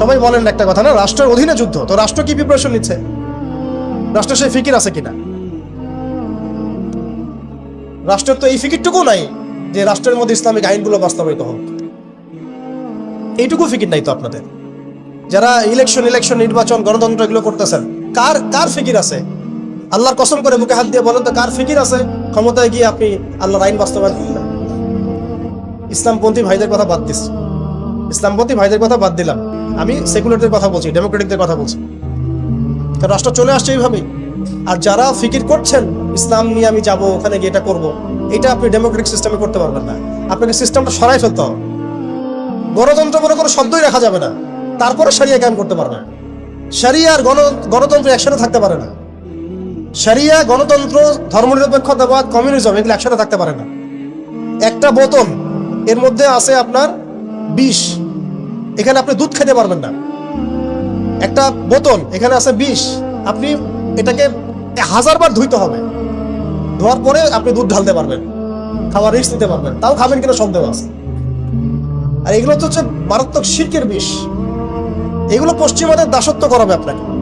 সবাই বলেন একটা কথা, না? রাষ্ট্রের অধীনে যুদ্ধ, তো রাষ্ট্র কি প্রিপারেশন নিচ্ছে? রাষ্ট্রের সেই ফিকির আছে কিনা? রাষ্ট্রের তো এই ফিকিরটুকু নাই যে রাষ্ট্রের মধ্যে ইসলামিক আইনগুলো বাস্তবায়িত হোক। এইটুকু ফিকির নাই তো আপনাদের? যারা ইলেকশন ইলেকশন নির্বাচন, গণতন্ত্র এগুলো করতেছেন, কার কার ফিকির আছে? আল্লাহর কসম করে বুকে হাত দিয়ে বলেন তো, কার ফিকির আছে? ক্ষমতায় গিয়ে আপনি আল্লাহর আইন বাস্তবায়ন করবেন ইসলামপন্থী ভাইদের কথা বাদ দিস। ইসলামপন্থী ভাইদের কথা বাদ দিলাম। আমি সেকুলারদের কথা বলছি, ডেমোক্রেটিকদের কথা বলছি। তো রাষ্ট্র চলে আসছে এইভাবেই। আর যারা ফিকির করছেন, ইসলাম নিয়ে আমি যাব, ওখানে গিয়ে এটা করব, এটা আপনি ডেমোক্রেটিক সিস্টেমে করতে পারবেন না। আপনাকে সিস্টেমটা সরাই ফেলতে হবে। গণতন্ত্র বলে কোনো শব্দই রাখা যাবে না। তারপরে সারিয়া কায়েম করতে পারবে। সারিয়া আর গণ গণতন্ত্র একসাথে থাকতে পারে না। সারিয়া গণতন্ত্র, ধর্মনিরপেক্ষতাবাদ, কমিউনিজম, এগুলো একসাথে থাকতে পারে না। একটা বোতল, এর মধ্যে আছে আপনার বিষ এখানে আপনি দুধ খেতে পারবেন না। একটা বোতল, এখানে আছে বিষ আপনি এটাকে হাজার বার ধুইতে হবে। ধোয়ার পরে আপনি দুধ ঢালতে পারবেন। খাওয়ার রিস্ক নিতে পারবেন। তাও খাবেন কিনা সন্দেহ আছে। আর এগুলো তো হচ্ছে মারাত্মক শিল্পের বিষ। এগুলো পশ্চিমাদের দাসত্ব করাবে আপনাকে।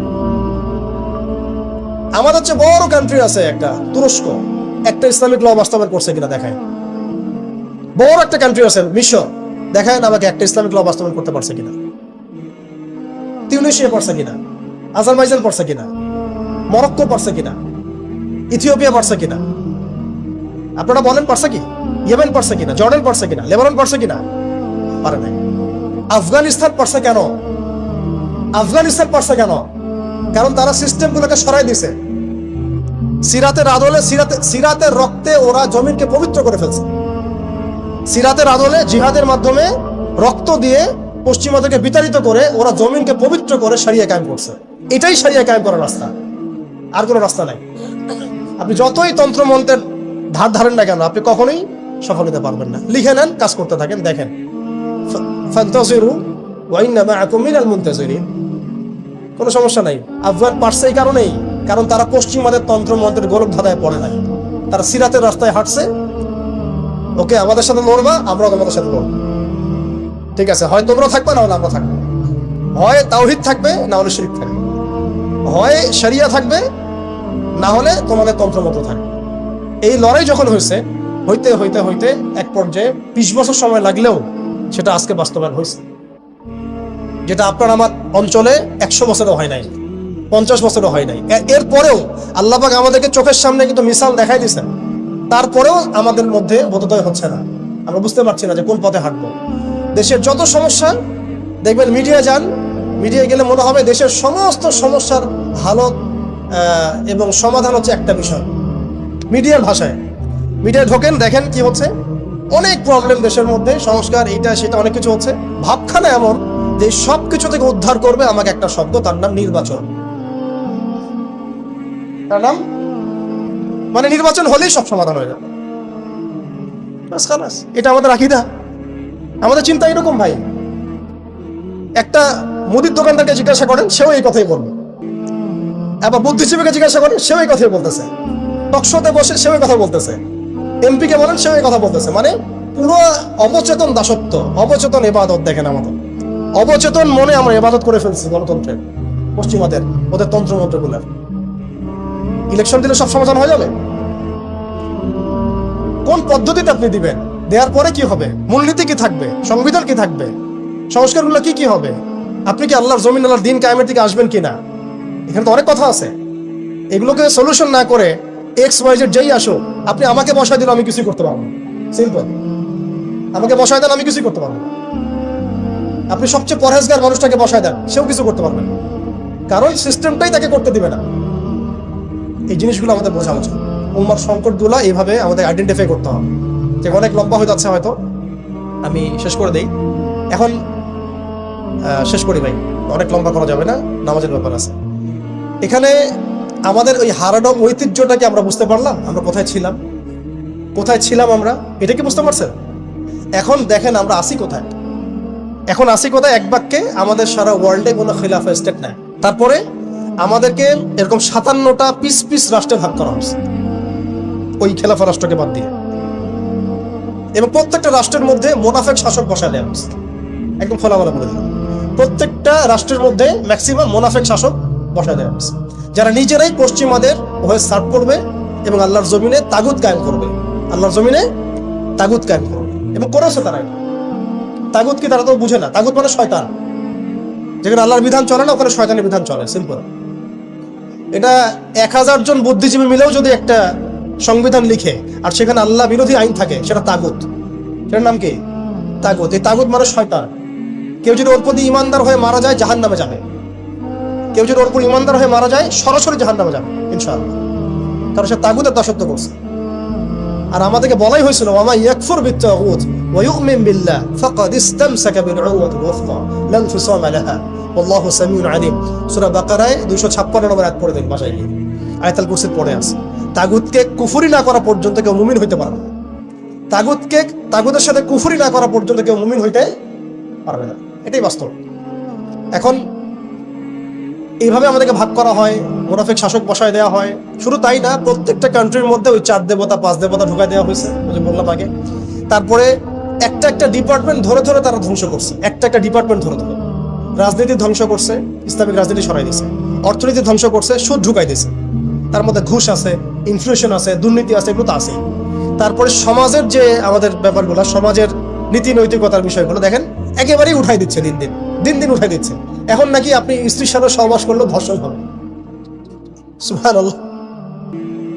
আমাদের হচ্ছে বড় কান্ট্রি আছে একটা, তুরস্ক। একটা ইসলামিক ল বাস্তবায়ন করছে কিনা দেখায়। বড় একটা কান্ট্রি আছে, মিশর। দেখায় না আমাকে একটা ইসলামিক ল বাস্তবায়ন করতে পারছে কিনা। তিউনিশিয়া পারছে কিনা? আজারবাইজান পারছে কিনা? মরক্কো পারছে কিনা? ইথিওপিয়া পারছে কিনা? আপনারা বলেন পারছে কি? ইয়েমেন পারছে কিনা? জর্ডান পারছে কিনা? লেবানন পারছে কিনা? পারে নাই। আফগানিস্তান পারছে কেন? আফগানিস্তান পারছে কেন? কারণ তারা সিস্টেমগুলোকে সরাই দিছে। সিরাতের আদলে সিরাতে সিরাতের রক্তে ওরা জমিনকে পবিত্র করে ফেলছে। সিরাতের আদলে জিহাদের মাধ্যমে রক্ত দিয়ে পশ্চিমাদেরকে বিতাড়িত করে ওরা জমিনকে পবিত্র করে সারিয়ে কায়েম করছে। এটাই সারিয়ে কায়েম করার রাস্তা। আর কোনো রাস্তা নাই। আপনি যতই তন্ত্র মন্ত্রের ধার ধারেন না কেন, আপনি কখনোই সফল হতে পারবেন না। লিখে নেন, কাজ করতে থাকেন, দেখেন। কোনো সমস্যা নাই। আফগান পারছে এই কারণেই, কারণ তারা পশ্চিমাদের তন্ত্র মন্ত্রের গোলক ধাঁধায় পড়ে নাই। তারা সিরাতের রাস্তায় হাঁটছে ওকে, আমাদের সাথে লড়বা, আমরাও তোমাদের সাথে লড়বো। ঠিক আছে, হয় তোমরা থাকবে, না হলে আমরা থাকব। হয় তাওহিদ থাকবে, না হলে শিরিক থাকবে। হয় শরিয়া থাকবে, না হলে তোমাদের তন্ত্রমন্ত্র থাকবে। এই লড়াই যখন হয়েছে, হইতে হইতে হইতে এক পর্যায়ে বিশ বছর সময় লাগলেও সেটা আজকে বাস্তবায়ন হয়েছে। যেটা আপনার আমার অঞ্চলে একশো বছরও হয় নাই, পঞ্চাশ বছরও হয় নাই। এরপরেও আল্লাপাক আমাদেরকে চোখের সামনে কিন্তু মিসাল দেখাই দিয়েছেন। তারপরেও আমাদের মধ্যে বোধোদয় হচ্ছে না। আমরা বুঝতে পারছি না যে কোন পথে হাঁটবো। দেশের যত সমস্যা, দেখবেন মিডিয়া যান মিডিয়া গেলে মনে হবে দেশের সমস্ত সমস্যার হালত এবং সমাধান হচ্ছে একটা বিষয়। মিডিয়ার ভাষায়। মিডিয়া ঢোকেন, দেখেন কি হচ্ছে। অনেক প্রবলেম দেশের মধ্যে, সংস্কার, এইটা, সেটা, অনেক কিছু হচ্ছে। ভাবখানা এমন যে সব কিছু থেকে উদ্ধার করবে আমাকে একটা শব্দ, তার নাম নির্বাচন। তার নাম? মানে নির্বাচন হলেই সব সমাধান হয়ে যাবে। এটা আমাদের আকিদা। আমাদের চিন্তা এরকম ভাই। একটা মুদির দোকানদারকে জিজ্ঞাসা করেন, সেও এই কথাই বলবে। আবার বুদ্ধিজীবীকে জিজ্ঞাসা করেন, সেও এই কথাই বলতেছে। টকশোতে বসে সেও এই কথা বলতেছে। এমপি কে বলেন, সেও এই কথা বলতেছে। মানে পুরো অবচেতন দাসত্ব, অবচেতন এবাদত দেখেন আমাদের। অবচেতন মনে আমরা এবাদত করে ফেলছি গণতন্ত্রের পশ্চিমাদের, ওদের তন্ত্রমন্ত্রগুলোর। ইলেকশন দিলে সব সমাধান হয়ে যাবে? কোন পদ্ধতিতে আপনি দিবেন? দেওয়ার পরে কি হবে? মূলনীতি কি থাকবে? সংবিধান কি থাকবে? সংস্কারগুলো কি কি হবে? আপনি কি আল্লাহর জমিন, আল্লাহর দিন কায়েমের দিকে আসবেন কিনা? এখানে তো অনেক কথা আছে। এগুলোকে সলিউশন না করে এক্স ওয়াই জেড যেই আসো আপনি আমাকে বসায় দিলে আমি কিছুই করতে পারব সিম্পল আমাকে বসায় দেন, আমি কিছুই করতে পারব আপনি সবচেয়ে পরহেজগার মানুষটাকে বসায় দেন, সেও কিছু করতে পারবে না। কারণ সিস্টেমটাই তাকে করতে দিবে না। এই জিনিসগুলো আমাদের বোঝা উচিত। উম্মার সংকটগুলো এইভাবে আমাদের আইডেন্টিফাই করতে হবে। যে অনেক লম্বা হয়ে যাচ্ছে হয়তো। আমি শেষ করে দেই। এখন শেষ করি ভাই। অনেক লম্বা করা যাবে না, নামাজের ব্যাপার আছে। এখানে আমাদের ওই হারানো ঐতিহ্যটাকে আমরা বুঝতে পারলাম, আমরা কোথায় ছিলাম। কোথায় ছিলাম আমরা, এটা কি বুঝতে পারছেন? এখন দেখেন আমরা আসি কোথায়। এখন আসি কোথায় এক বাক্যে, আমাদের সারা ওয়ার্ল্ডে কোনো খিলাফা স্টেট নেয় তারপরে আমাদেরকে এরকম সাতান্নটা পিস পিস রাষ্ট্রে ভাগ করা হচ্ছে ওই খেলাফা রাষ্ট্রকে বাদ দিয়ে। এবং প্রত্যেকটা রাষ্ট্রের মধ্যে মোনাফেক শাসক বসা হচ্ছে একদম খোলামেলা বলে দিলাম। প্রত্যেকটা রাষ্ট্রের মধ্যে ম্যাক্সিমাম মোনাফেক শাসক বসা হচ্ছে যারা নিজেরাই পশ্চিমাদের হয়ে সার্ভ করবে এবং আল্লাহর জমিনে তাগুত কায়েম করবে। আল্লাহর জমিনে তাগুত কায়েম করবে। এবং করেছে তারা। তাগুত কি তারা তো বুঝে না। তাগুত মানে শয়তান। যেখানে আল্লাহর বিধান চলে না, ওখানে শয়তানের বিধান চলে। সিম্পল এটা এক হাজার জন বুদ্ধিজীবী মিলেও যদি একটা সংবিধান লিখে, আর সেখানে আল্লাহ বিরোধী আইন থাকে, সেটা তাগুত। সেটার নাম কি? তাগুত। এই তাগুত মানে শয়তান। কেউ যদি ওর প্রতি ইমানদার হয়ে মারা যায় জাহান নামে যাবে। কেউ যদি ওর উপর ইমানদার হয়ে মারা যায়, সরাসরি জাহান নামে যাবে, ইনশাআল্লাহ। কারণ সে তাগুতের দাসত্ব করছে। আর আমাদেরকে বলাই হয়েছিল মামা ইয়াকফুর বিত্তাগুত বিল্লাহ ফাকাদ ইসতামসাকা বিল উরওয়াতিল ওয়াথকা লা ইনফিসামা লাহা ওয়াল্লাহু সামিউন আলিম। সূরা বাকারায় 256 নম্বর আয়াত পড়ে দেখুন, বাসায় গিয়ে। আয়াতুল কুরসির পড়ে আছে। তাগুতকে কুফুরি না করা পর্যন্ত কেউ মুমিন হইতে পারবে না। তাগুতকে, তাগুতের সাথে কুফুরি না করা পর্যন্ত কেউ মুমিন হইতে পারবে না। এটাই বাস্তব। এখন এইভাবে আমাদেরকে ভাগ করা হয়, মোনাফিক শাসক বসায় দেওয়া হয়। শুধু তাই না, প্রত্যেকটা কান্ট্রির মধ্যে ওই চার দেবতা, পাঁচ দেবতা ঢুকাই দেওয়া হয়েছে যে বললাম আগে। তারপরে একটা একটা ডিপার্টমেন্ট ধরে ধরে তারা ধ্বংস করছে। একটা একটা ডিপার্টমেন্ট ধরে ধরে। রাজনীতি ধ্বংস করছে, ইসলামিক রাজনীতি সরাই দিছে অর্থনীতি ধ্বংস করছে, সুদ ঢুকাই দিছে তার মধ্যে ঘুষ আছে ইনফ্লেশন আছে, দুর্নীতি আছে, এগুলো তো আছেই তারপরে সমাজের যে আমাদের ব্যাপারগুলো, সমাজের নীতি নৈতিকতার বিষয়গুলো, দেখেন, একেবারেই উঠাই দিচ্ছে দিন দিন দিন দিন উঠাই দিচ্ছে। এখন নাকি আপনি স্ত্রীর সাথে সহবাস করলেও ধর্ষণ হবে।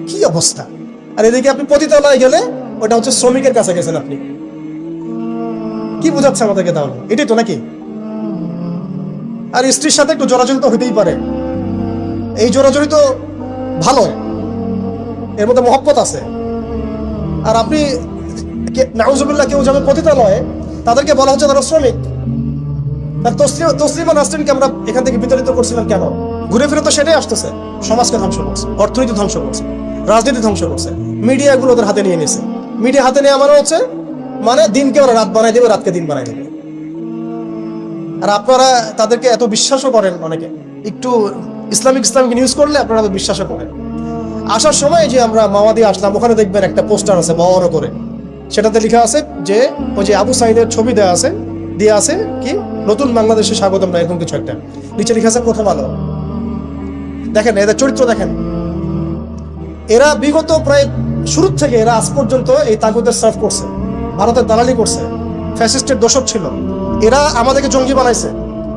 কি অবস্থা? আর এদিকে আপনি পতিতালয়ে গেলে ওটা হচ্ছে শ্রমিকের কাছে গেছেন আপনি। কি বোঝাচ্ছে আমাদেরকে তাহলে? এটাই তো নাকি? আর স্ত্রীর সাথে একটু জোরাজুরি হতেই পারে। এই জোরাজুরি তো ভালো। এর মধ্যে মহব্বত আছে। আর আপনি নাউজুবিল্লাহ কেউ যাবে পতিতালয়ে তাদেরকে বলা হচ্ছে তারা শ্রমিক। তার তসলিমা তসলিমা আমরা এখান থেকে বিতাড়িত করছিলাম কেন? ঘুরে ফিরে তো সেটাই আসতেছে। সমাজকে ধ্বংস করছে, অর্থনীতি ধ্বংস করছে, রাজনীতি ধ্বংস করছে। মিডিয়াগুলো ওদের হাতে নিয়ে নিছে মিডিয়া হাতে নেওয়া মানে হচ্ছে মানে দিনকে ওরা রাত বানাই দেবে, রাতকে দিন বানাই দেবে। আর আপনারা তাদেরকে এত বিশ্বাসও করেন অনেকে। একটু ইসলামিক ইসলামিক নিউজ করলে আপনারা বিশ্বাসও করেন। আসার সময় যে আমরা মাওয়াদি আসলাম, ওখানে দেখবেন একটা পোস্টার আছে, বড় করে। সেটাতে লেখা আছে যে, ওই যে আবু সাইদের ছবি দেওয়া আছে, দিয়ে আছে কি, নতুন বাংলাদেশে স্বাগতম না, এরকম কিছু একটা। নিচে লেখা আছে প্রথম আলো দেখেন, এদের চরিত্র দেখেন। এরা বিগত প্রায় শুরু থেকে, এরা আজ পর্যন্ত এই তাগুদের সার্ভ করছে। ভারতের দালালি করছে। ফ্যাসিস্টের দোষক ছিল। এরা আমাদেরকে জঙ্গি বানাইছে।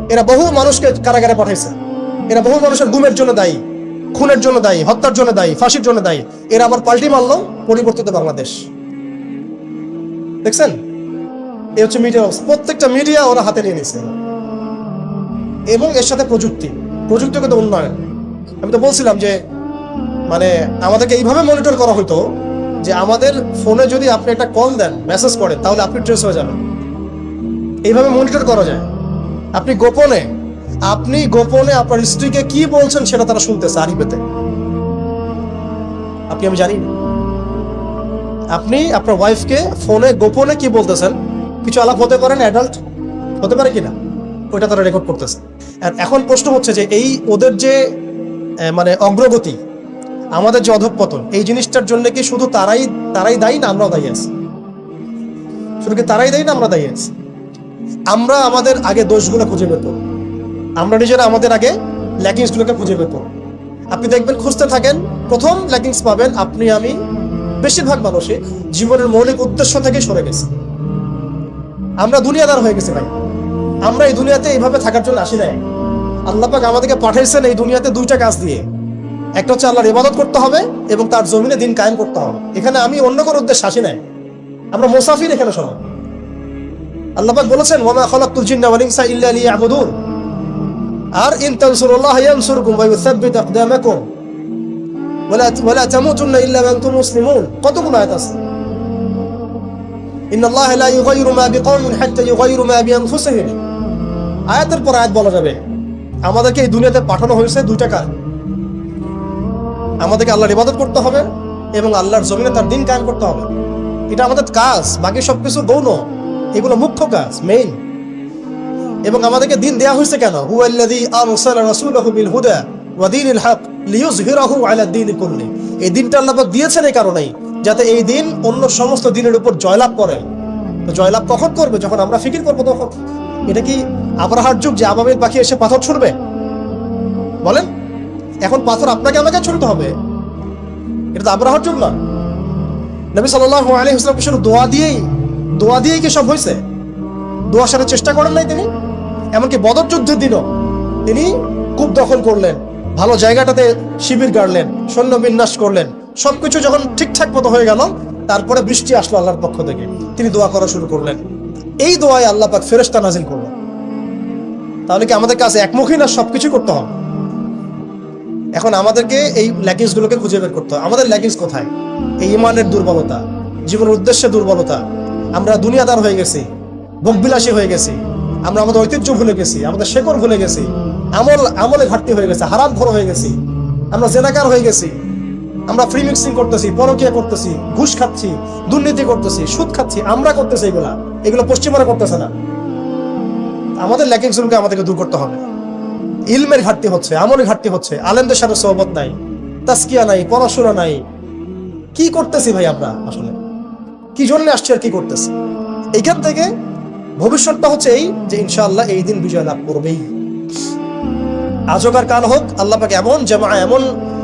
এরা বহু মানুষকে কারাগারে পাঠাইছে। এরা বহু মানুষের গুমের জন্য দায়ী, খুনের জন্য দায়ী, হত্যার জন্য দায়ী, ফাঁসির জন্য দায়ী। এরা আবার পাল্টি মারলো পরিবর্তিত বাংলাদেশ। দেখছেন? এ হচ্ছে মিডিয়া প্রত্যেকটা মিডিয়া ওরা হাতে নিয়ে নিছে এবং এর সাথে প্রযুক্তি। প্রযুক্তিগত উন্নয়ন। আমি তো বলছিলাম যে মানে আমাদেরকে এইভাবে মনিটর করা হতো যে আমাদের ফোনে যদি আপনি একটা কল দেন মেসেজ করেন, তাহলে আপনি ট্রেস হয়ে যাবেন। এইভাবে মনিটর করা যায়। আপনি গোপনে আপনি গোপনে আপনার স্ত্রীকে কি বলছেন সেটা তারা শুনতেছে আরিফেতে? আপনি আমি জানি। আপনি আপনার ওয়াইফকে ফোনে গোপনে কি বলতেছেন? কিছু আলাপ হতে পারেন অ্যাডাল্ট হতে পারে কিনা? ওইটা তারা রেকর্ড করতেছে। আর এখন প্রশ্ন হচ্ছে যে এই ওদের যে মানে অগ্রগতি, আমাদের যে অধঃপতন, এই জিনিসটার জন্য কি শুধু তারাই তারাই দায়ী না আমরাও দায়ী আছি? শুধু কি তারাই দায়ী না আমরা দায়ী আছি? আমরা আমাদের আগে দোষগুলো খুঁজে করব। আমরা নিজেরা আমাদের আগে ল্যাকিংসগুলোকে খুঁজে করব। আপনি দেখবেন খুঁজতে থাকেন, প্রথম ল্যাকিংস পাবেন আপনি, আমি বেশিরভাগ মানুষই জীবনের মৌলিক উদ্দেশ্য থেকে সরে গেছে। আমরা দুনিয়াদার হয়ে গেছি ভাই। আমরা এই দুনিয়াতে এইভাবে থাকার জন্য আসি নাই। আল্লাহ পাক আমাদেরকে পাঠাইছেন এই দুনিয়াতে দুইটা কাজ দিয়ে। একটা হচ্ছে আল্লাহর ইবাদত করতে হবে এবং তার জমিনে দিন কায়েম করতে হবে। এখানে আমি অন্য কোনো উদ্দেশ্যে আসি নাই। আমরা মুসাফির এখানে শোনো আল্লাহ পাক বলেছেন, ওয়া মা খালাকতুল জিন্না ওয়াল ইনসা ইল্লা লিয়াবুদুন। আর ইন তানসুরুল্লাহ ইয়ানসুরকুম ওয়া ইউসাব্বিত আকদামাকুম আয়াতের পর আয়াত বলা যাবে, আমাদেরকে এই দুনিয়াতে পাঠানো হয়েছে দুইটা কাজ। আমাদেরকে আল্লাহর ইবাদত করতে হবে এবং আল্লাহর জমিনে তার দিন কায়েম করতে হবে। এটা আমাদের কাজ, বাকি সবকিছু গৌণ। এগুলো মুখ্য কাজ মেইন এবং আমাদেরকে দিন দেয়া হয়েছে কেন? হুয়াল্লাযী আরসালা রাসূলাহু বিল হুদা ওয়া দীনিল হক লিইয়ুযহিরাহু আলা দীনি কুল্লি এই দিনটা আল্লাহ পাক দিয়েছেন এই কারণেই, যাতে এই দিন অন্য সমস্ত দিনের উপর জয়লাভ করে। তো জয়লাভ কখন করবে? যখন আমরা ফিকির করব তখন। এটা কি আবরাহার যুগ যে আবাবিল পাখি এসে পাথর ছুড়বে? বলেন, এখন পাথর আপনাকে আমাকে ছুড়তে হবে। এটা তো আবরাহার যুগ না। নবী সাল্লাল্লাহু আলাইহি ওয়াসাল্লাম শুধু দোয়া দিয়েই দোয়া দিয়েই কি সব হয়েছে? দোয়া সারার চেষ্টা করেন নাই তিনি? এমনকি বদর যুদ্ধের দিনও তিনি কূপ দখল করলেন, ভালো জায়গাটাতে শিবির গাড়লেন, সৈন্য বিন্যাস করলেন, সবকিছু যখন ঠিকঠাক মতো হয়ে গেল, তারপরে বৃষ্টি আসলো আল্লাহর পক্ষ থেকে। তিনি দোয়া করা শুরু করলেন। এই দোয়ায় আল্লাহ পাক ফেরেশতা নাজিল করলেন। তাহলে কি আমাদের কাছে একমুখী না সবকিছু করতে হবে? এখন আমাদেরকে এই ল্যাকিংস গুলোকে খুঁজে বের করতে হবে। আমাদের ল্যাকিংস কোথায়? এই ইমানের দুর্বলতা, জীবনের উদ্দেশ্যে দুর্বলতা। আমরা দুনিয়াদার হয়ে গেছি, ভোগবিলাসী হয়ে গেছি। আমরা আমাদের ঐতিহ্য ভুলে গেছি, আমাদের শেকড় ভুলে গেছি, আমল, আমলে ঘাটতি হয়ে গেছে, হারাম ঘর হয়ে গেছি, আমরা জেনাকার হয়ে গেছি, আমরা ফ্রি মিক্সিং করতেছি, পরকিয়া করতেছি, ঘুষ খাচ্ছি, দুর্নীতি করতেছি, সুদ খাচ্ছি, আমরা করতেছি এগুলা, এগুলো পশ্চিমারা করতেছে না। আমাদের ল্যাকিংস গুলোকে আমাদেরকে দূর করতে হবে। ইলমের ঘাটতি হচ্ছে, আমলের ঘাটতি হচ্ছে, আলেমদের সাথে সহবত নাই তাস্কিয়া নাই, পড়াশোনা নাই। কি করতেছি ভাই আমরা আসলে? কি জন্য আসছি আর কি করতেছি? এখান থেকে ভবিষ্যৎটা হচ্ছে এই যে ইনশাআল্লাহ এই দিন বিজয় লাভ করবেই। আজকার কাল হোক, আল্লাহ পাকে এমন জামা, এমন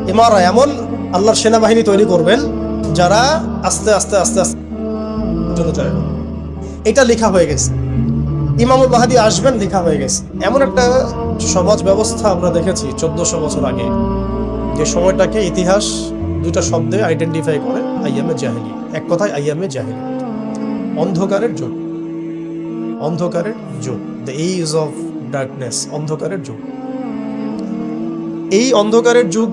ইমারা এমন আল্লাহর সেনাবাহিনী তৈরি করবেন যারা আস্তে আস্তে আস্তে আস্তে জন্য। এটা লেখা হয়ে গেছে। ইমামুল মাহাদি আসবেন, লেখা হয়ে গেছে। এমন একটা সমাজ ব্যবস্থা আমরা দেখেছি চোদ্দশো বছর আগে। যে সময়টাকে ইতিহাস দুটা শব্দে আইডেন্টিফাই করে, আইয়ামে জাহেলি এক কথায় আইয়ামে জাহেলি অন্ধকারের যুগ অন্ধকারের যুগ। দ্য এইজ অফ ডার্কনেস অন্ধকারের যুগ। এই অন্ধকারের যুগ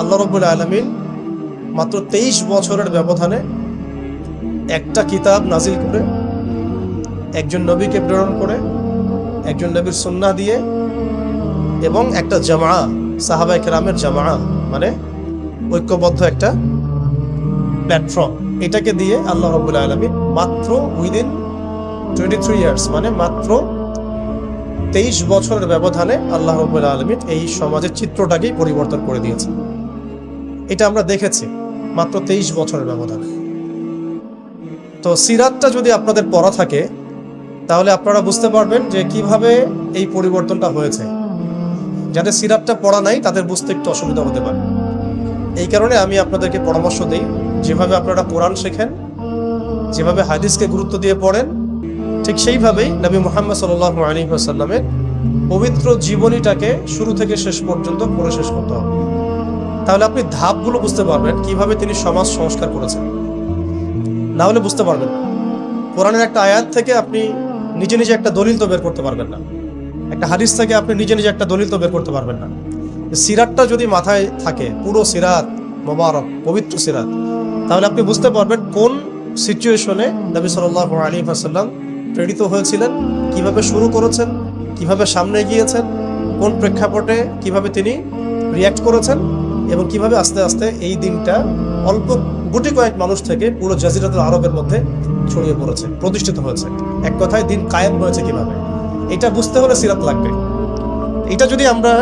আল্লাহ রব্বুল আলমিন মাত্র তেইশ বছরের ব্যবধানে একটা কিতাব নাজিল করে, একজন নবীকে প্রেরণ করে, একজন নবীর সুন্না দিয়ে এবং একটা জামা সাহাবাই কেরামের জামা মানে ঐক্যবদ্ধ একটা প্ল্যাটফর্ম এটাকে দিয়ে আল্লাহ রব্বুল আলমী মাত্র উইদিন টোয়েন্টি থ্রি ইয়ার্স মানে মাত্র তেইশ বছরের ব্যবধানে আল্লাহ রব্বুল আলমিন এই সমাজের চিত্রটাকেই পরিবর্তন করে দিয়েছে এটা আমরা দেখেছি, মাত্র তেইশ বছরের ব্যবধানে। তো সিরাতটা যদি আপনাদের পড়া থাকে, তাহলে আপনারা বুঝতে পারবেন যে কীভাবে এই পরিবর্তনটা হয়েছে। যাদের সিরাতটা পড়া নাই, তাদের বুঝতে একটু অসুবিধা হতে পারে। এই কারণে আমি আপনাদেরকে পরামর্শ দিই, যেভাবে আপনারা কোরআন শেখেন, যেভাবে হাদিসকে গুরুত্ব দিয়ে পড়েন ঠিক সেইভাবেই নবী মোহাম্মদ সাল আলী আসাল্লামের পবিত্র জীবনীটাকে শুরু থেকে শেষ পর্যন্ত পড়ে শেষ করতে হবে। তাহলে আপনি ধাপগুলো বুঝতে পারবেন কীভাবে তিনি সমাজ সংস্কার করেছেন। না হলে বুঝতে পারবেন কোরআনের একটা আয়াত থেকে আপনি নিজে নিজে একটা দলিল তো বের করতে পারবেন না। একটা হাদিস থেকে আপনি নিজে নিজে একটা দলিল তো বের করতে পারবেন না। সিরাতটা যদি মাথায় থাকে, পুরো সিরাত মোবারক, পবিত্র সিরাত, তাহলে আপনি বুঝতে পারবেন কোন সিচুয়েশনে নবী সাল্লাহ আলী আসাল্লাম প্রেরিত হয়েছিলেন, কীভাবে শুরু করেছেন, কীভাবে সামনে গিয়েছেন কোন প্রেক্ষাপটে কীভাবে তিনি রিয়াক্ট করেছেন এবং কীভাবে আস্তে আস্তে এই দিনটা অল্প গুটি কয়েক মানুষ থেকে পুরো জাজিরাতুল আরবের মধ্যে ছড়িয়ে পড়েছে, প্রতিষ্ঠিত হয়েছে। এক কথায় দিন কায়েম হয়েছে কীভাবে? এটা বুঝতে হলে সিরাত লাগবে। এটা যদি আমরা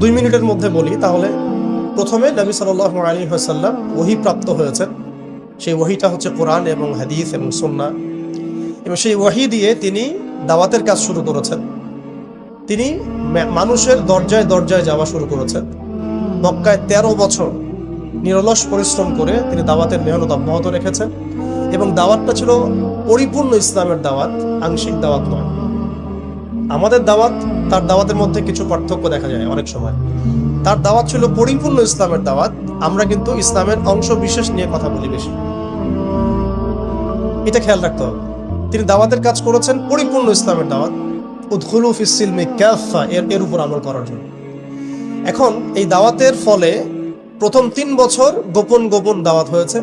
দুই মিনিটের মধ্যে বলি, তাহলে প্রথমে নবী সাল্লাহ আলী হাসাল্লাম ওহি প্রাপ্ত হয়েছেন। সেই ওহিটা হচ্ছে কোরআন এবং হাদিস এবং সন্না এবং সেই ওয়াহি দিয়ে তিনি দাওয়াতের কাজ শুরু করেছেন। তিনি মানুষের দরজায় দরজায় যাওয়া শুরু করেছেন। মক্কায় তেরো বছর নিরলস পরিশ্রম করে তিনি দাওয়াতের মেহনত অব্যাহত রেখেছেন এবং দাওয়াতটা ছিল পরিপূর্ণ ইসলামের দাওয়াত, আংশিক দাওয়াত নয়। আমাদের দাওয়াত, তার দাওয়াতের মধ্যে কিছু পার্থক্য দেখা যায় অনেক সময়। তার দাওয়াত ছিল পরিপূর্ণ ইসলামের দাওয়াত, আমরা কিন্তু ইসলামের অংশ বিশেষ নিয়ে কথা বলি বেশি। এটা খেয়াল রাখতে হবে। তিনি দাওয়াতের কাজ করেছেন পরিপূর্ণ ইসলামের দাওয়াত, উদ্খুলু ফিসিলমে ক্যাফা এর এর উপর আমল করার জন্য। এখন এই দাওয়াতের ফলে প্রথম তিন বছর গোপন গোপন দাওয়াত হয়েছে,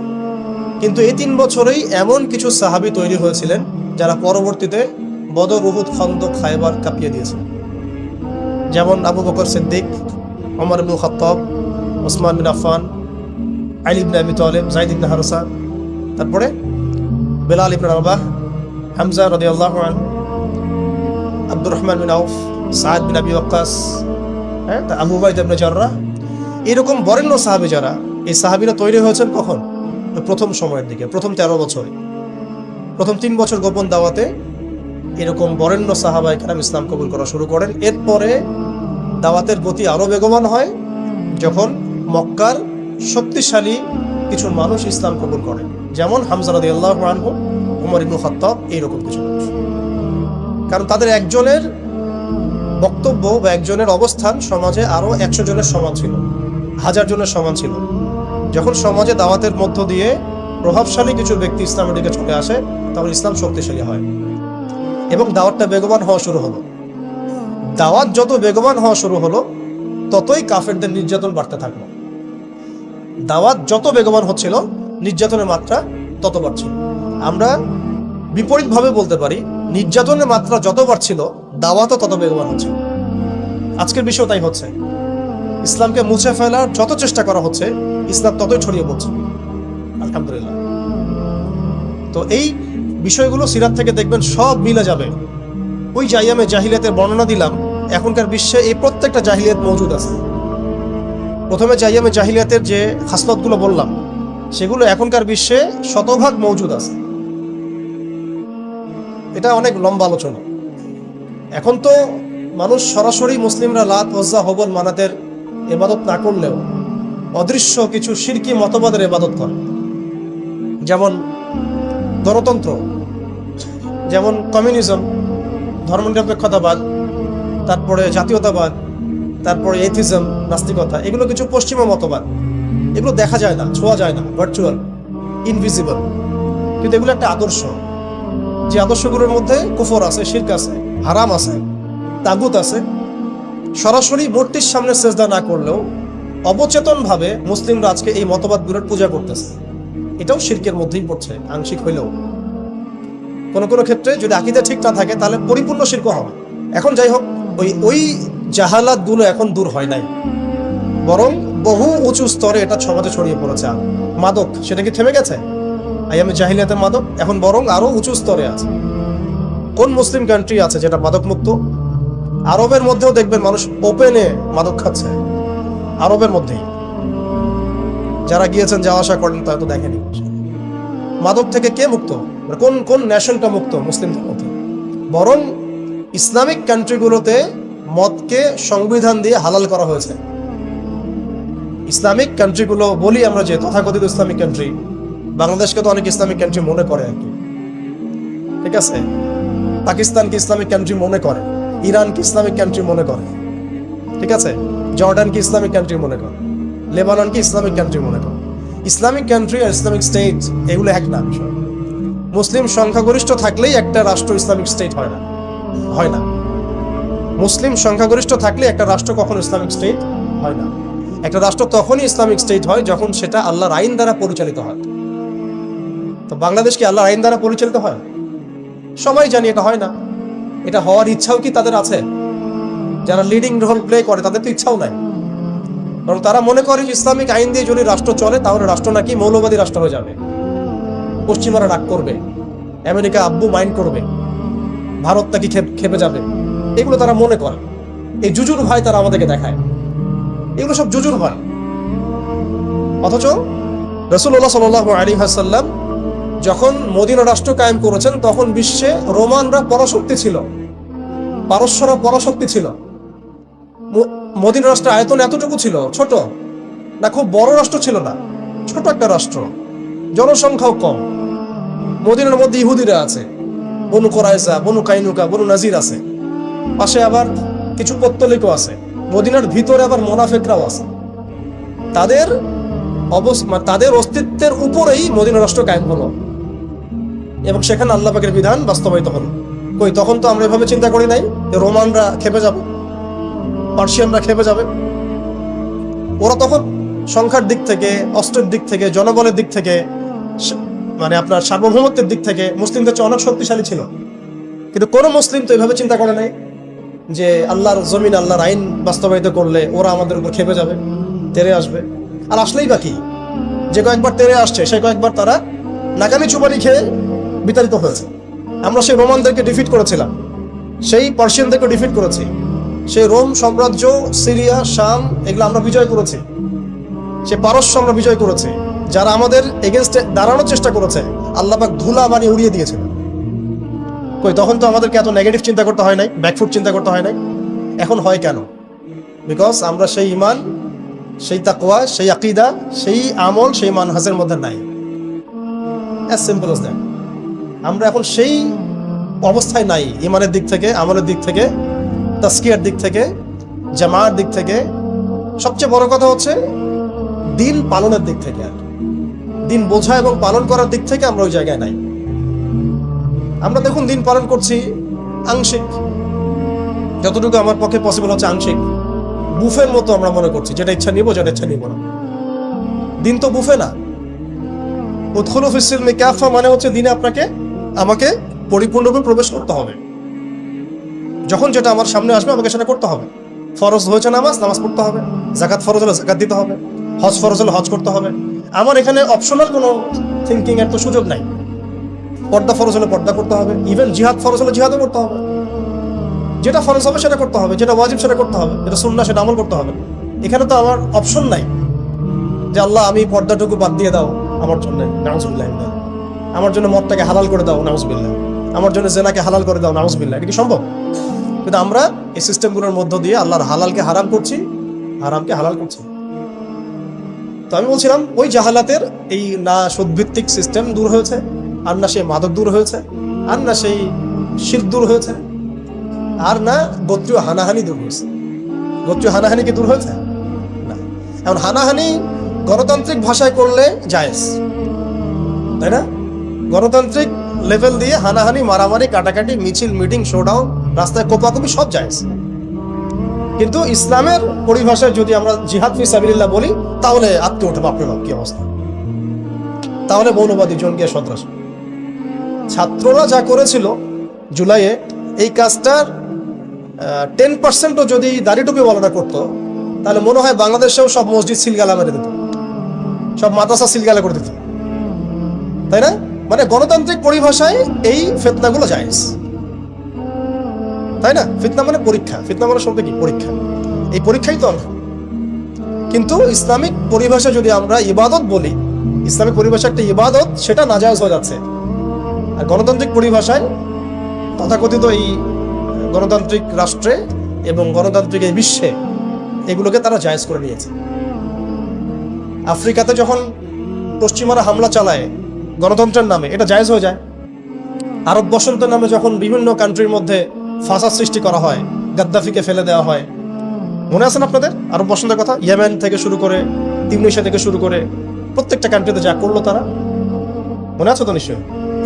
কিন্তু এই তিন বছরেই এমন কিছু সাহাবি তৈরি হয়েছিলেন যারা পরবর্তীতে বদর উহুদ খায়বার কাঁপিয়ে দিয়েছেন। যেমন আবু বকর সিদ্দিক, ওমর ইবনুল খত্তাব, ওসমান বিন আফফান, আলী ইবনে আবি তালেব জাইদ ইবনে হারসা, তারপরে বেলাল ইবনে রাবাহ হামজা রাদিয়াল্লাহু আনহু আব্দুর রহমান বিন আউফ সাদ বিন আবি ওয়াক্কাস হ্যাঁ আবু বাইদ ইবনে জাররাহ এরকম বরেণ্য সাহাবী যারা, এই সাহাবীরা তৈরি হয়েছেন কখন? প্রথম সময়ের দিকে, প্রথম তেরো বছরে। প্রথম তিন বছর গোপন দাওয়াতে এরকম বরেণ্য সাহাবা একরাম ইসলাম কবুল করা শুরু করেন। এরপরে দাওয়াতের গতি আরও বেগবান হয়, যখন মক্কার শক্তিশালী কিছু মানুষ ইসলাম কবুল করে যেমন হামজা রাদিয়াল্লাহু আনহু উমর ইবনে খাত্তাব এইরকম কিছু মানুষ। কারণ তাদের একজনের বক্তব্য বা একজনের অবস্থান সমাজে আরও একশো জনের সমান ছিল, হাজার জনের সমান ছিল। যখন সমাজে দাওয়াতের মধ্য দিয়ে প্রভাবশালী কিছু ব্যক্তি ইসলামের দিকে চলে আসে, তখন ইসলাম শক্তিশালী হয়। এবং দাওয়াতটা বেগবান হওয়া শুরু হলো। দাওয়াত যত বেগবান হওয়া শুরু হলো, ততই কাফেরদের নির্যাতন বাড়তে থাকল। দাওয়াত যত বেগবান হচ্ছিল, নির্যাতনের মাত্রা তত বাড়ছিল। আমরা বিপরীতভাবে বলতে পারি, নির্যাতনের মাত্রা যত বাড়ছিল, দাওয়াতও তত বেগবান হচ্ছে। আজকের বিষয় তাই হচ্ছে। ইসলামকে মুছে ফেলার যত চেষ্টা করা হচ্ছে, ইসলাম ততই ছড়িয়ে পড়ছে। আলহামদুলিল্লাহ। তো এই বিষয়গুলো সিরাত থেকে দেখবেন সব মিলে যাবে। ওই জাইয়ামে জাহিলিয়াতের বর্ণনা দিলাম, এখনকার বিশ্বে এই প্রত্যেকটা জাহিলিয়াত মজুদ আছে। প্রথমে জাইয়ামে জাহিলিয়াতের যে খাসলতগুলো বললাম, সেগুলো এখনকার বিশ্বে শতভাগ মজুদ আছে। এটা অনেক লম্বা আলোচনা। এখন তো মানুষ সরাসরি মুসলিমরা লাত ওজ্জা হবল, মানাতের এবাদত না করলেও অদৃশ্য কিছু শিরকি মতবাদের এবাদত করে। যেমন গণতন্ত্র, যেমন কমিউনিজম ধর্মনিরপেক্ষতাবাদ তারপরে জাতীয়তাবাদ, তারপরে এথিজম নাস্তিকতা, এগুলো কিছু পশ্চিমা মতবাদ। এগুলো দেখা যায় না, ছোঁয়া যায় না ভার্চুয়াল ইনভিজিবল কিন্তু এগুলো একটা আদর্শ। যে আদর্শগুলোর মধ্যে কুফর আছে, শির্ক আছে, হারাম আছে, তাগুত আছে, সরাসরি মূর্তির সামনে সেজদা না করলেও অবচেতনভাবে মুসলিমরা আজকে এই মতবাদগুলোর পূজা করতেছে। এটাও শির্কের মধ্যেই পড়ছে, আংশিক হইলেও। কোনো কোনো ক্ষেত্রে যদি আকিদা ঠিক না থাকে, তাহলে পরিপূর্ণ শির্ক হবে। এখন যাই হোক, ওই ওই জাহালাতগুলো এখন দূর হয় নাই। বরং বহু উঁচু স্তরে এটা সমাজে ছড়িয়ে পড়েছে। মাদক, সেটা কি থেমে গেছে? আইয়ামে জাহিলিয়াতের মাদক এখন বরং আরও উঁচু স্তরে আছে। কোন মুসলিম কান্ট্রি আছে যেটা মাদক মুক্ত আরবের মধ্যেও দেখবেন মানুষ ওপেনে মাদক খাচ্ছে। আরবের মধ্যেই। যারা গিয়েছেন যাওয়া আসা করেন তা তো দেখেনি। মাদক থেকে কে মুক্ত? মানে কোন কোন ন্যাশনটা মুক্ত মধ্যে বরং ইসলামিক কান্ট্রিগুলোতে মদকে সংবিধান দিয়ে হালাল করা হয়েছে। ইসলামিক কান্ট্রিগুলো বলি আমরা যে তথাকথিত ইসলামিক কান্ট্রি বাংলাদেশকে তো অনেক ইসলামিক কান্ট্রি মনে করে আর কি। ঠিক আছে? পাকিস্তানকে ইসলামিক কান্ট্রি মনে করে। ইরানকে ইসলামিক কান্ট্রি মনে করে। ঠিক আছে? জর্ডানকে ইসলামিক কান্ট্রি মনে করে। লেবাননকে ইসলামিক কান্ট্রি মনে করে। ইসলামিক কান্ট্রি আর ইসলামিক স্টেট এগুলো এক না বিষয়। মুসলিম সংখ্যাগরিষ্ঠ থাকলেই একটা রাষ্ট্র ইসলামিক স্টেট হয় না। হয় না। মুসলিম সংখ্যাগরিষ্ঠ থাকলে একটা রাষ্ট্র কখনো ইসলামিক স্টেট হয় না। একটা রাষ্ট্র তখনই ইসলামিক স্টেট হয় যখন সেটা আল্লাহর আইন দ্বারা পরিচালিত হয়। তো বাংলাদেশ কি আল্লাহর আইন দ্বারা পরিচালিত হয়। সবাই জানি এটা হয় না। এটা হওয়ার ইচ্ছাও কি তাদের আছে? যারা লিডিং রোল প্লে করে, তাদের তো ইচ্ছাও নাই। কারণ তারা মনে করে যে ইসলামিক আইন দিয়ে যদি রাষ্ট্র চলে, তাহলে রাষ্ট্র নাকি মৌলবাদী রাষ্ট্র হয়ে যাবে। পশ্চিমারা রাগ করবে। আমেরিকা আব্বু মাইন্ড করবে। ভারত নাকি খেপ- যাবে। এগুলো তারা মনে করে। এই জুজুর ভয় তারা আমাদেরকে দেখায়। এগুলো সব জুজুর ভয়। অথচ রসুল্লাহ সাল আলী হাসাল্লাম যখন মদিনা রাষ্ট্র কায়েম করেছেন, তখন বিশ্বে রোমানরা পরাশক্তি ছিল। পারস্যরা পরাশক্তি ছিল। মদিনা রাষ্ট্রের আয়তন এতটুকু ছিল, ছোট না, খুব বড় রাষ্ট্র ছিল না, ছোট একটা রাষ্ট্র। জনসংখ্যাও কম। মদিনার মধ্যে ইহুদিরা আছে, বনু কোরাইজা বনু কাইনুকা, বনু নাজির আছে। পাশে আবার কিছু পত্তলিকও আছে। মদিনার ভিতরে আবার মোনাফেকরাও আছে। তাদের অবস মানে তাদের অস্তিত্বের উপরেই মদিনা রাষ্ট্র কায়েম হলো। এবং সেখানে আল্লাহ পাকের বিধান বাস্তবায়িত হলো। কই, তখন তো আমরা এভাবে চিন্তা করি নাই যে রোমানরা খেপে যাবে, পার্সিয়ানরা খেপে যাবে। ওরা তখন সংখ্যার দিক থেকে, অস্ত্রের দিক থেকে জনবলের দিক থেকে মানে আপনার সার্বভৌমত্বের দিক থেকে মুসলিমদের চেয়ে অনেক শক্তিশালী ছিল। কিন্তু কোনো মুসলিম তো এভাবে চিন্তা করে নাই যে আল্লাহর জমিন, আল্লাহর আইন বাস্তবায়িত করলে ওরা আমাদের উপর খেপে যাবে, তেরে আসবে। আর আসলেই বাকি যে কয়েকবার তেরে আসছে, সে কয়েকবার তারা নাকামি চুবানি খেয়ে বিতাড়িত হয়েছে। আমরা সেই রোমানদেরকে ডিফিট করেছিলাম। সেই পার্সিয়ানদেরকে ডিফিট করেছি। সেই রোম সাম্রাজ্য, সিরিয়া, শাম, এগুলো আমরা বিজয় করেছি। সে পারস্য আমরা বিজয় করেছি। যারা আমাদের এগেনস্টে দাঁড়ানোর চেষ্টা করেছে আল্লাহবাক ধুলা বানিয়ে উড়িয়ে দিয়েছিল। কই, তখন তো আমাদেরকে এত নেগেটিভ চিন্তা করতে হয় নাই ব্যাকফুট চিন্তা করতে হয় নাই। এখন হয় কেন? বিকজ আমরা সেই ইমান, সেই তাকওয়া, সেই আকিদা, সেই আমল, সেই মানহাজের মধ্যে নাই। অ্যাজ সিম্পল as দ্যাট আমরা এখন সেই অবস্থায় নাই ইমানের দিক থেকে, আমলের দিক থেকে তাস্কিয়ার দিক থেকে জামার দিক থেকে। সবচেয়ে বড় কথা হচ্ছে, দিন পালনের দিক থেকে আর দিন বোঝা এবং পালন করার দিক থেকে আমরা ওই জায়গায় নাই। আমরা দেখুন দিন পালন করছি আংশিক। যতটুকু আমার পক্ষে পসিবল হচ্ছে আংশিক। বুফের মতো আমরা মনে করছি, যেটা ইচ্ছা নিব, যেটা ইচ্ছা নিব না। দিন তো বুফে না। উৎখল ফিসিলমে ক্যাফা মানে হচ্ছে দিনে আপনাকে আমাকে পরিপূর্ণরূপে প্রবেশ করতে হবে। যখন যেটা আমার সামনে আসবে, আমাকে সেটা করতে হবে। ফরজ হয়েছে নামাজ নামাজ পড়তে হবে। জাকাত ফরজ হলে জাকাত দিতে হবে। হজ ফরজ হলে হজ করতে হবে। আমার এখানে অপশনাল কোনো থিঙ্কিং এর তো সুযোগ নাই। পর্দা ফরজ হলে পর্দা করতে হবে। ইভেন জিহাদ ফরজ হলে জিহাদও করতে হবে। যেটা ফরজ হবে সেটা করতে হবে। যেটা ওয়াজিব সেটা করতে হবে। যেটা সুন্না সেটা আমল করতে হবে। এখানে তো আমার অপশন নাই। যে আল্লাহ, আমি পর্দাটুকু বাদ দিয়ে দাও আমার জন্য। নাউজুবিল্লাহ আমার জন্য মদটাকে হালাল করে দাও, নাউজবিল্লাহ। আমার জন্য জেনাকে হালাল করে দাও, নাউজবিল্লাহ। এটা কি সম্ভব? কিন্তু আমরা এই সিস্টেমগুলোর মধ্য দিয়ে আল্লাহর হালালকে হারাম করছি, হারামকে হালাল করছি। তো আমি বলছিলাম, ওই জাহালাতের এই না সুদভিত্তিক সিস্টেম দূর হয়েছে, আর না সেই মাদক দূর হয়েছে, আর না সেই শির দূর হয়েছে, আর না গোত্রীয় হানাহানি দূর হয়েছে। গোত্রীয় হানাহানি কি দূর হয়েছে? না। এখন হানাহানি গণতান্ত্রিক ভাষায় করলে জায়েজ। তাই না? গণতান্ত্রিক লেভেল দিয়ে হানাহানি, মারামারি, কাটাকাটি, মিছিল মিটিং শোডাউন রাস্তায় কোপাকুপি সব জায়েজ। কিন্তু ইসলামের পরিভাষায় যদি আমরা জিহাদ ফি সাবিলিল্লাহ বলি, তাহলে আত্মে ওঠে বাপরে বাপ কি অবস্থা? তাহলে মৌলবাদী জঙ্গিয়া সন্ত্রাস। ছাত্ররা যা করেছিল জুলাইয়ে, এই কাজটার টেন পার্সেন্টও যদি দাড়ি টুপি বলাটা করতো, তাহলে মনে হয় বাংলাদেশেও সব মসজিদ সিলগালা মেরে দিত। সব মাদ্রাসা সিলগালা করে দিত। তাই না? মানে গণতান্ত্রিক পরিভাষায় এই ফেতনাগুলো জায়েজ। তাই না? ফিতনা মানে পরীক্ষা। ফিতনা মানে শুনতে কি? পরীক্ষা। এই পরীক্ষাই তো অর্থ কিন্তু ইসলামিক পরিভাষা যদি আমরা ইবাদত বলি, ইসলামিক পরিভাষা একটা ইবাদত, সেটা নাজায়জ হয়ে যাচ্ছে। আর গণতান্ত্রিক পরিভাষায় তথাকথিত এই গণতান্ত্রিক রাষ্ট্রে এবং গণতান্ত্রিক এই বিশ্বে এগুলোকে তারা জায়েজ করে নিয়েছে। আফ্রিকাতে যখন পশ্চিমারা হামলা চালায় গণতন্ত্রের নামে, এটা জায়েজ হয়ে যায়। আরব বসন্তের নামে যখন বিভিন্ন কান্ট্রির মধ্যে ফাঁসার সৃষ্টি করা হয়, গাদ্দাফিকে ফেলে দেওয়া হয়। মনে আছেন আপনাদের? আরব বসন্তের কথা? ইয়েমেন থেকে শুরু করে, তিউনিশিয়া থেকে শুরু করে প্রত্যেকটা কান্ট্রিতে যা করল তারা। মনে আছে তো নিশ্চয়ই?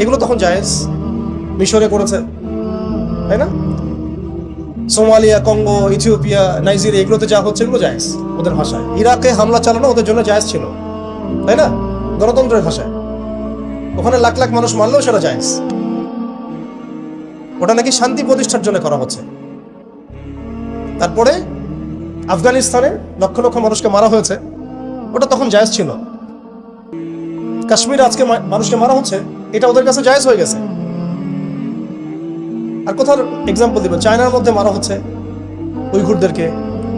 এগুলো তখন জায়েজ। মিশরে করেছে। তাই না? সোমালিয়া, কঙ্গো, ইথিওপিয়া, নাইজেরিয়া, এগুলোতে যা হচ্ছে, এগুলো জায়েজ ওদের ভাষায়। ইরাকে হামলা চালানো ওদের জন্য জায়েজ ছিল। তাই না? গণতন্ত্রের ভাষায়। ওখানে লাখ লাখ মানুষ মারলেও সেটা জায়েজ। ওটা নাকি শান্তি প্রতিষ্ঠার জন্য করা হচ্ছে। তারপরে আফগানিস্তানে লক্ষ লক্ষ মানুষকে মারা হয়েছে। ওটা তখন জায়জ ছিল। কাশ্মীর আজকে মানুষকে মারা হচ্ছে, এটা ওদের কাছে জায়েজ হয়ে গেছে। আর কোথাও এক্সাম্পল দিব? চায়নার মধ্যে মারা হচ্ছে উইঘুরদেরকে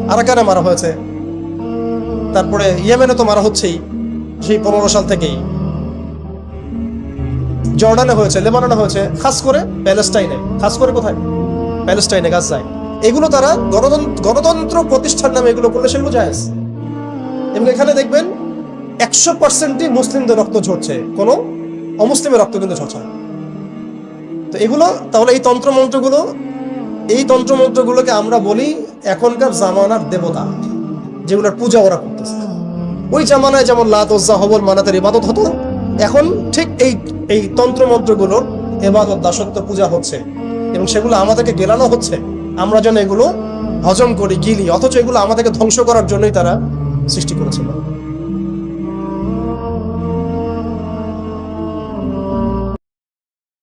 আরাকানে মারা হয়েছে। তারপরে ইয়েমেনে তো মারা হচ্ছেই, সেই পনেরো সাল থেকেই। জর্ডানে হয়েছে, লেবাননে হয়েছে, খাস করে প্যালেস্টাইনে। খাস করে কোথায়? প্যালেস্টাইনে, গাজায়। এগুলো তারা গণতন্ত্র গণতন্ত্র প্রতিষ্ঠার নামে এগুলো করলে সেগুলো জায়েজ। এবং এখানে দেখবেন একশো পার্সেন্টই মুসলিমদের রক্ত ঝরছে। কোনো অমুসলিমের রক্ত কিন্তু ঝরছে না। তো এগুলো, তাহলে এই তন্ত্র মন্ত্রগুলো এই তন্ত্রমন্ত্রগুলোকে আমরা বলি এখনকার জামানার দেবতা, যেগুলোর পূজা ওরা করতেছে। ওই জামানায় যেমন লাত ওজ্জা হবল মানাতের ইবাদত হতো এখন ঠিক এই এই তন্ত্রমন্ত্রগুলোর এবাদত, দাসত্ব, পূজা হচ্ছে এবং সেগুলো আমাদেরকে গেলানো হচ্ছে। আমরা যেন এগুলো হজম করি, গিলি, অথচ এগুলো আমাদেরকে ধ্বংস করার জন্যই তারা সৃষ্টি করেছিল।